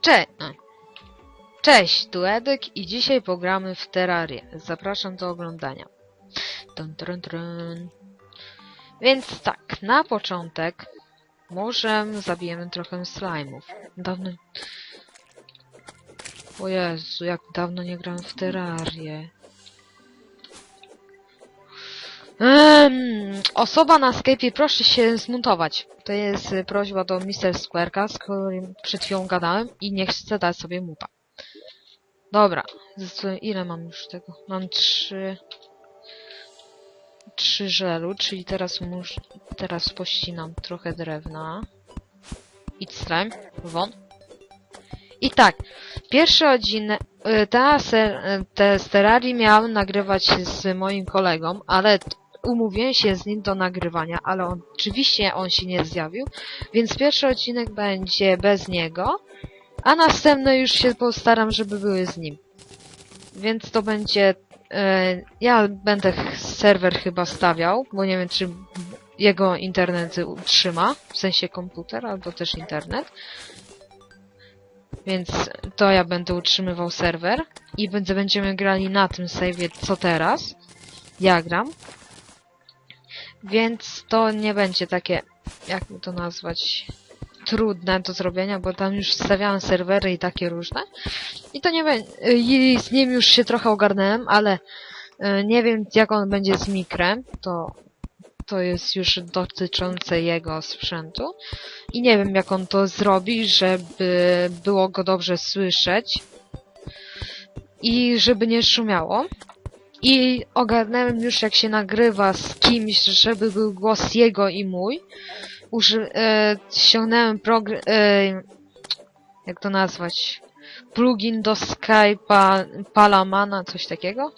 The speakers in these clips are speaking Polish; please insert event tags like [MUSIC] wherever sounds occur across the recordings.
Cze Cześć, tu Edek i dzisiaj pogramy w Terrarię. Zapraszam do oglądania. Dun, dun, dun. Więc tak, na początek może zabijemy trochę slime'ów. Dawno... O Jezu, jak dawno nie grałem w Terrarię. Em, osoba na Skype'ie, proszę się zmontować. To jest y, prośba do Mr. Square'ka, z którym przed chwilą gadałem i nie chcę dać sobie muta. Dobra, ile mam już tego? Mam trzy... Trzy żelu, czyli teraz mus... Teraz pościnam trochę drewna. Idź slime, won. I tak, pierwszy odcinek, y, ta ser, y, te z Terrarii miałem nagrywać z moim kolegą, ale umówiłem się z nim do nagrywania, ale on, oczywiście on się nie zjawił, więc pierwszy odcinek będzie bez niego, a następne już się postaram, żeby były z nim. Więc to będzie, e, ja będę serwer chyba stawiał, bo nie wiem czy jego internet utrzyma, w sensie komputer albo też internet. Więc to ja będę utrzymywał serwer i będzie, będziemy grali na tym save'ie co teraz. Ja gram. Więc to nie będzie takie, jakby to nazwać, trudne do zrobienia, bo tam już stawiałem serwery i takie różne. I to nie i z nim już się trochę ogarnąłem, ale y, nie wiem jak on będzie z mikrem, to to jest już dotyczące jego sprzętu. I nie wiem jak on to zrobi, żeby było go dobrze słyszeć i żeby nie szumiało. I ogarnąłem już jak się nagrywa z kimś, żeby był głos jego i mój. Uży, e, ściągnąłem progr... E, jak to nazwać? Plugin do Skype'a Palamana, coś takiego?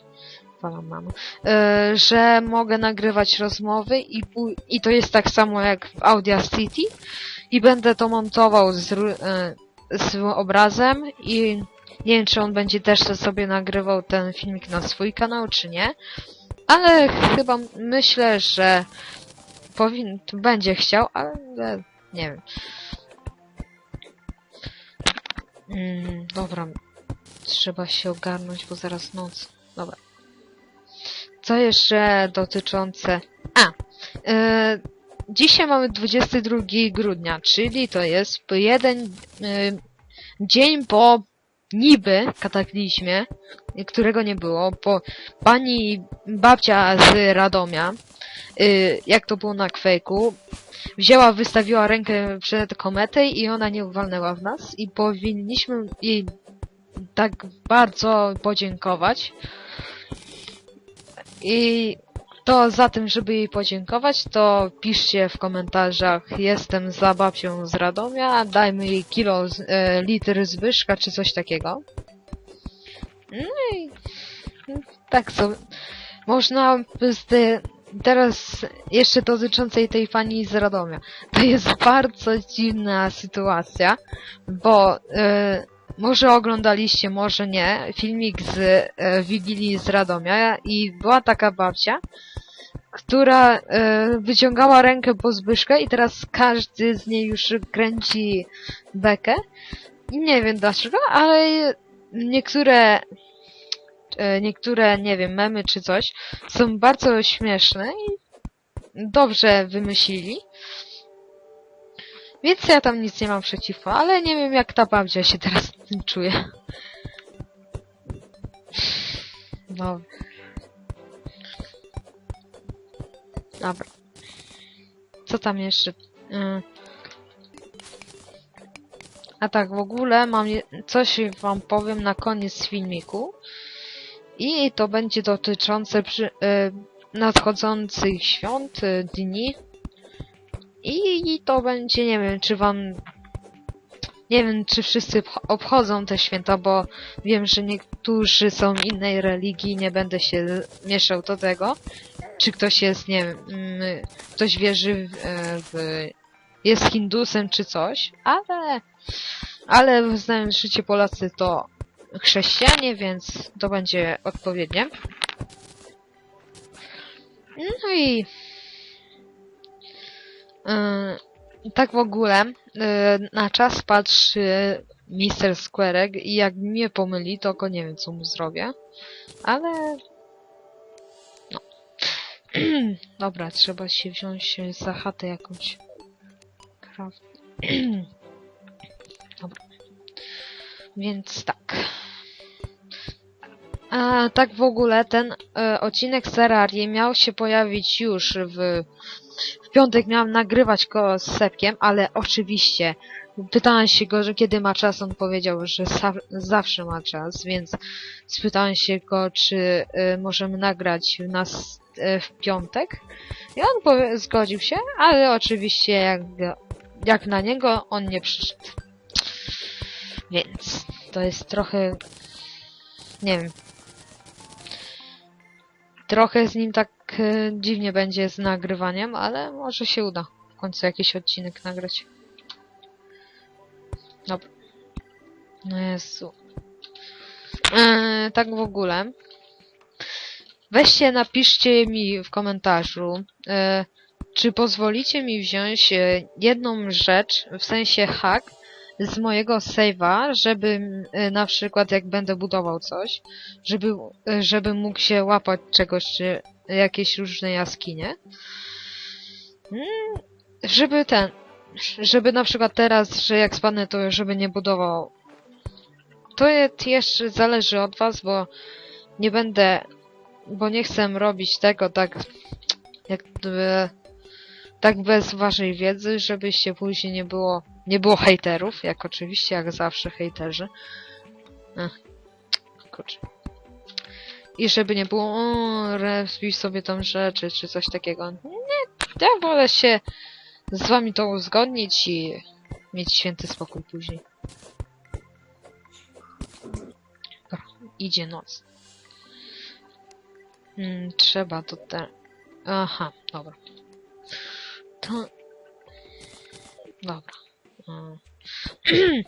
Palamana. E, że mogę nagrywać rozmowy i, i to jest tak samo jak w Audacity i będę to montował z, e, z obrazem i nie wiem, czy on będzie też sobie nagrywał ten filmik na swój kanał, czy nie. Ale chyba myślę, że powin będzie chciał, ale nie wiem. Mm, dobra. Trzeba się ogarnąć, bo zaraz noc. Dobra. Co jeszcze dotyczące... A! E, dzisiaj mamy 22 grudnia, czyli to jest jeden e, dzień po niby kataklizmie, którego nie było, bo pani babcia z Radomia, y, jak to było na kwejku, wzięła, wystawiła rękę przed kometę i ona nie uwalnęła w nas i powinniśmy jej tak bardzo podziękować. I to za tym, żeby jej podziękować, to piszcie w komentarzach jestem za babcią z Radomia, dajmy jej kilo, e, litr Zbyszka, czy coś takiego. No i tak co, można z te, teraz jeszcze dotyczącej tej pani z Radomia. To jest bardzo dziwna sytuacja, bo e, może oglądaliście, może nie, filmik z e, Wigilii z Radomia i była taka babcia, która e, wyciągała rękę po Zbyszkę i teraz każdy z niej już kręci bekę. Nie wiem dlaczego, ale niektóre e, niektóre, nie wiem, memy czy coś są bardzo śmieszne i dobrze wymyślili. Więc ja tam nic nie mam przeciwko, ale nie wiem jak ta babcia się teraz czuje. No. Dobra. Co tam jeszcze? Y. A tak, w ogóle mam coś wam powiem na koniec filmiku. I to będzie dotyczące przy, y, nadchodzących świąt, y, dni. I, to będzie, nie wiem, czy wam... Nie wiem, czy wszyscy obch- obchodzą te święta, bo wiem, że niektórzy są innej religii, nie będę się mieszał do tego. Czy ktoś jest, nie wiem, mm, ktoś wierzy w, e, w jest hindusem czy coś, ale ale znając życie Polacy to chrześcijanie, więc to będzie odpowiednie. No i tak w ogóle yy, na czas patrzy Mister Squarek i jak mnie pomyli, to go nie wiem, co mu zrobię. Ale... No. [CLEARS THROAT] Dobra, trzeba się wziąć za chatę jakąś. [CLEARS THROAT] Dobra. Więc tak. A, tak w ogóle ten e, odcinek z miał się pojawić już w, w piątek. Miałam nagrywać go z Sepkiem, ale oczywiście pytałem się go, że kiedy ma czas, on powiedział, że zawsze ma czas, więc spytałem się go, czy e, możemy nagrać nas e, w piątek. I on zgodził się, ale oczywiście jak, jak na niego on nie przyszedł. Więc to jest trochę nie wiem, Trochę z nim tak e, dziwnie będzie z nagrywaniem, ale może się uda w końcu jakiś odcinek nagrać. Dobra. No Jezu. E, tak w ogóle. Weźcie, napiszcie mi w komentarzu, e, czy pozwolicie mi wziąć e, jedną rzecz, w sensie hack, z mojego save'a, żeby e, na przykład jak będę budował coś, żeby, e, żeby mógł się łapać czegoś, czy jakieś różne jaskinie. Mm, Żeby ten, żeby na przykład teraz, że jak spadnę, to żeby nie budował. To jeszcze zależy od was, bo nie będę, bo nie chcę robić tego tak, jak gdyby, tak bez waszej wiedzy, żebyście później nie było, nie było hejterów, jak oczywiście, jak zawsze hejterzy. Ech, kurczę. I żeby nie było, o, rozbij sobie tą rzeczy, czy coś takiego. Nie, ja wolę się z wami to uzgodnić i mieć święty spokój później. Dobra, idzie noc. Mm, trzeba to te... Aha, dobra. To... Dobra. Mm. [CLEARS THROAT]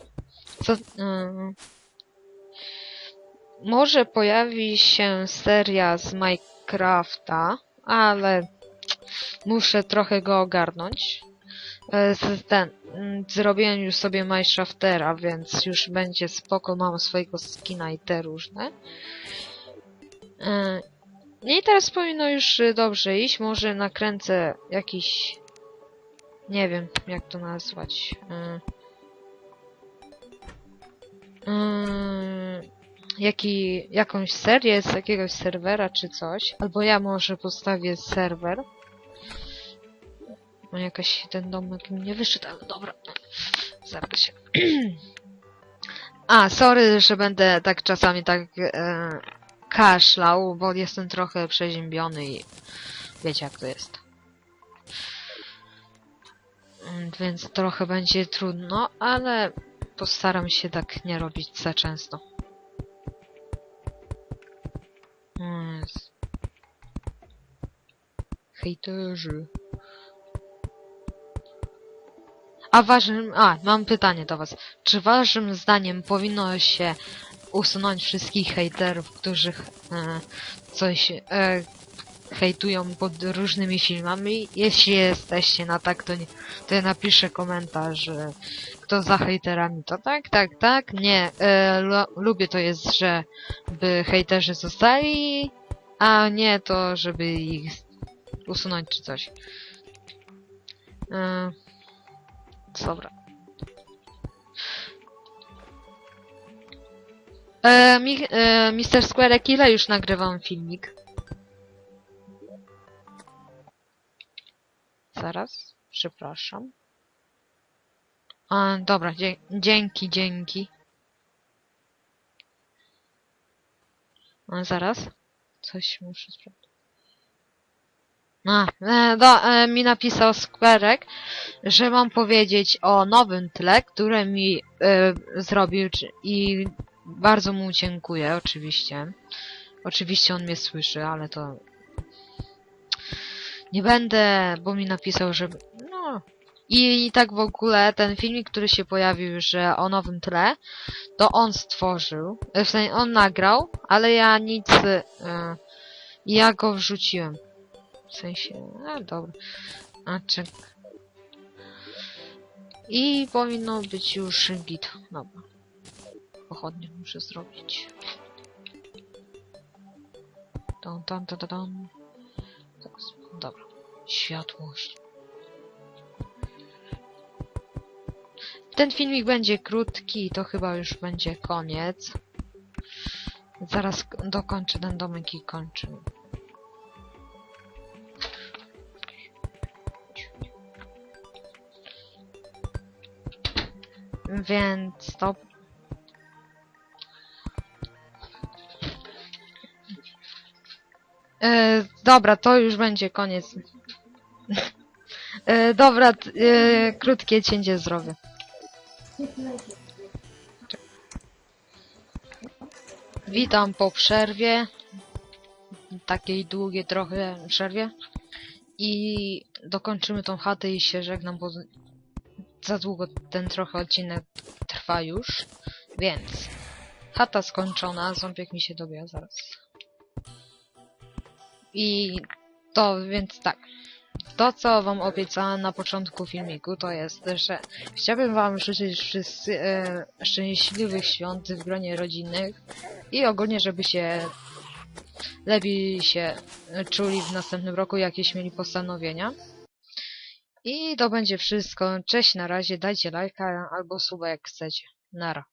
Co... Mm. Może pojawi się seria z Minecrafta, ale muszę trochę go ogarnąć. E, ten, mm, zrobiłem już sobie Minecraftera, więc już będzie spoko, mam swojego skina i te różne. E, I teraz powinno już y, dobrze iść, może nakręcę jakiś... Nie wiem, jak to nazwać. Mm, jaki, jakąś serię z jakiegoś serwera czy coś. Albo ja może postawię serwer. No jakaś ten domek mi nie wyszedł, ale dobra. Zaraz się. [CLEARS THROAT] A, sorry, że będę tak czasami tak e, kaszlał, bo jestem trochę przeziębiony i wiecie jak to jest. Więc trochę będzie trudno, ale postaram się tak nie robić za często. Jezu. Hejterzy. A waszym... A, mam pytanie do was. Czy waszym zdaniem powinno się usunąć wszystkich hejterów, którzy e, coś e, hejtują pod różnymi filmami? Jeśli jesteście na tak, to, nie, to ja napiszę komentarz, kto za hejterami. To tak, tak, tak. Nie, e, lu- lubię to jest, że by hejterzy zostali, a nie to, żeby ich usunąć czy coś. E, dobra. E, mi, e, Mr. Squarek, ile już nagrywam filmik? Zaraz, przepraszam. A, dobra, dzie dzięki, dzięki. A, zaraz. Coś muszę sprawdzić. A, e, do, e, mi napisał Squarek, że mam powiedzieć o nowym tle, które mi e, zrobił i bardzo mu dziękuję, oczywiście. Oczywiście on mnie słyszy, ale to... Nie będę, bo mi napisał, że... No... I, I tak w ogóle ten filmik, który się pojawił, że o nowym tle, to on stworzył, e, w sensie on nagrał, ale ja nic... E, ja go wrzuciłem. W sensie... A, dobra. A, czek... I powinno być już git. Dobra. Pochodnie muszę zrobić. Tam, tam, tam, tam, tam. Teraz, dobra. Światłość. Ten filmik będzie krótki, to chyba już będzie koniec. Zaraz dokończę ten domek i kończę. Więc stop. E, dobra, to już będzie koniec. e, dobra, e, krótkie cięcie zrobię. Witam po przerwie. Takiej długiej trochę przerwie. I dokończymy tą chatę i się żegnam, bo za długo ten trochę odcinek trwa już. Więc chata skończona, ząbek mi się dobiera zaraz. I to więc tak. To, co wam obiecałem na początku filmiku, to jest, że chciałbym wam życzyć wszyscy e, szczęśliwych świąt w gronie rodzinnych i ogólnie, żeby się lepiej się czuli w następnym roku, jakieś mieli postanowienia. I to będzie wszystko. Cześć, na razie, dajcie lajka albo suba jak chcecie. Nara.